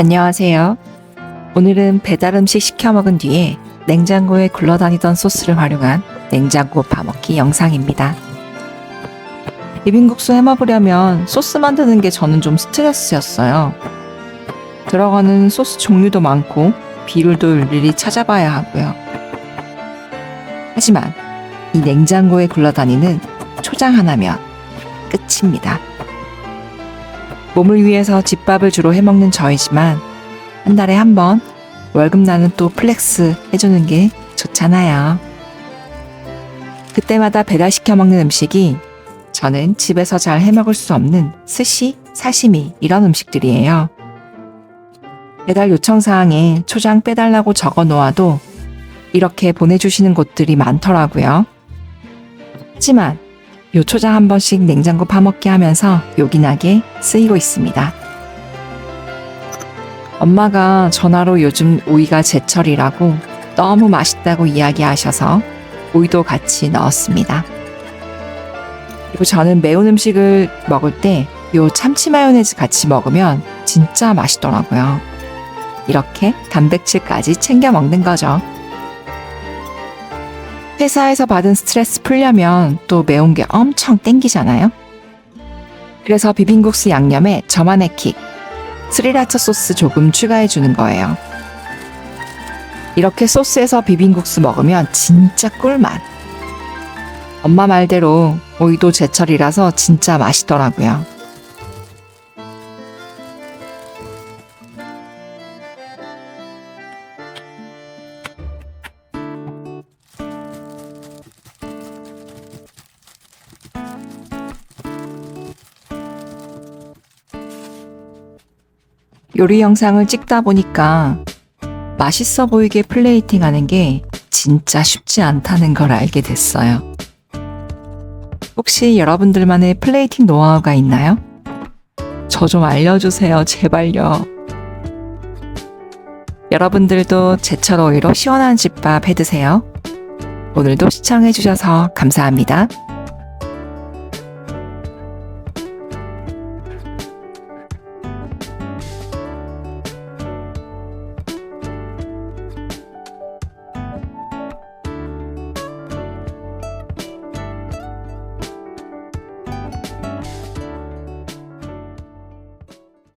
안녕하세요. 오늘은 배달 음식 시켜 먹은 뒤에 냉장고에 굴러다니던 소스를 활용한 냉장고 파먹기 영상입니다. 비빔국수 해 먹으려면 소스 만드는 게 저는 좀 스트레스였어요. 들어가는 소스 종류도 많고 비율도 일일이 찾아봐야 하고요. 하지만 이 냉장고에 굴러다니는 초장 하나면 끝입니다. 몸을 위해서 집밥을 주로 해먹는 저이지만 한 달에 한 번 월급 나는 또 플렉스 해주는 게 좋잖아요. 그때마다 배달시켜 먹는 음식이 저는 집에서 잘 해먹을 수 없는 스시, 사시미 이런 음식들이에요. 배달 요청 사항에 초장 빼달라고 적어 놓아도 이렇게 보내주시는 곳들이 많더라고요. 하지만 요 초장 한 번씩 냉장고 파먹게 하면서 요긴하게 쓰이고 있습니다. 엄마가 전화로 요즘 오이가 제철이라고 너무 맛있다고 이야기하셔서 오이도 같이 넣었습니다. 그리고 저는 매운 음식을 먹을 때 요 참치 마요네즈 같이 먹으면 진짜 맛있더라고요. 이렇게 단백질까지 챙겨 먹는 거죠. 회사에서 받은 스트레스 풀려면 또 매운 게 엄청 땡기잖아요. 그래서 비빔국수 양념에 저만의 킥, 스리라차 소스 조금 추가해 주는 거예요. 이렇게 소스에서 비빔국수 먹으면 진짜 꿀맛. 엄마 말대로 오이도 제철이라서 진짜 맛있더라고요. 요리 영상을 찍다 보니까 맛있어 보이게 플레이팅 하는 게 진짜 쉽지 않다는 걸 알게 됐어요. 혹시 여러분들만의 플레이팅 노하우가 있나요? 저 좀 알려주세요, 제발요. 여러분들도 제철 오이로 시원한 집밥 해 드세요. 오늘도 시청해주셔서 감사합니다.